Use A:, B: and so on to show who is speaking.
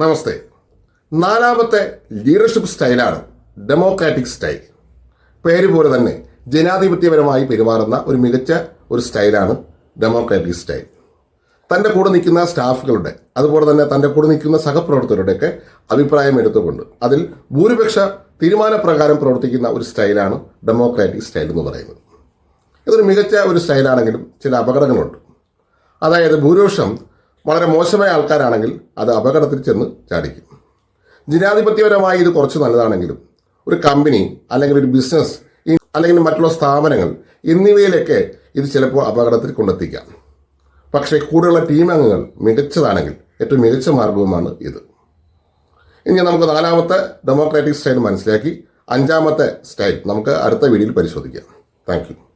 A: നമസ്തേ. നാലാമത്തെ ലീഡർഷിപ്പ് സ്റ്റൈലാണ് democratic style പേര് പോലെ തന്നെ ജനാധിപത്യപരമായി പെരുമാറുന്ന ഒരു മികച്ച ഒരു സ്റ്റൈലാണ് ഡെമോക്രാറ്റിക് സ്റ്റൈൽ തന്റെ കൂടെ നിൽക്കുന്ന സ്റ്റാഫുകളുടെ അതുപോലെ തന്നെ തന്റെ കൂടെ നിൽക്കുന്ന സഹപ്രവർത്തകരുടെയൊക്കെ അഭിപ്രായം എടുത്തുകൊണ്ട് അതിൽ ഭൂരിപക്ഷ തീരുമാനപ്രകാരം പ്രവർത്തിക്കുന്ന ഒരു സ്റ്റൈലാണ് ഡെമോക്രാറ്റിക് സ്റ്റൈൽ എന്ന് പറയുന്നത്. ഇതൊരു മികച്ച ഒരു സ്റ്റൈലാണെങ്കിലും ചില അപകടങ്ങളുണ്ട്. അതായത് ഭൂരിപക്ഷം വളരെ മോശമായ ആൾക്കാരാണെങ്കിൽ അത് അപകടത്തിൽ ചെന്ന് ചാടിക്കും. ജനാധിപത്യപരമായി ഇത് കുറച്ച് നല്ലതാണെങ്കിലും ഒരു കമ്പനി അല്ലെങ്കിൽ ഒരു ബിസിനസ് അല്ലെങ്കിൽ മറ്റുള്ള സ്ഥാപനങ്ങൾ എന്നിവയിലൊക്കെ ഇത് ചിലപ്പോൾ അപകടത്തിൽ കൊണ്ടെത്തിക്കാം. പക്ഷേ കൂടെയുള്ള ടീം അംഗങ്ങൾ മികച്ചതാണെങ്കിൽ ഏറ്റവും മികച്ച മാർഗവുമാണ് ഇത്. ഇനി നമുക്ക് നാലാമത്തെ ഡെമോക്രാറ്റിക് സ്റ്റൈൽ മനസ്സിലാക്കി. അഞ്ചാമത്തെ സ്റ്റൈൽ നമുക്ക് അടുത്ത വീഡിയോയിൽ പരിശോധിക്കാം. താങ്ക്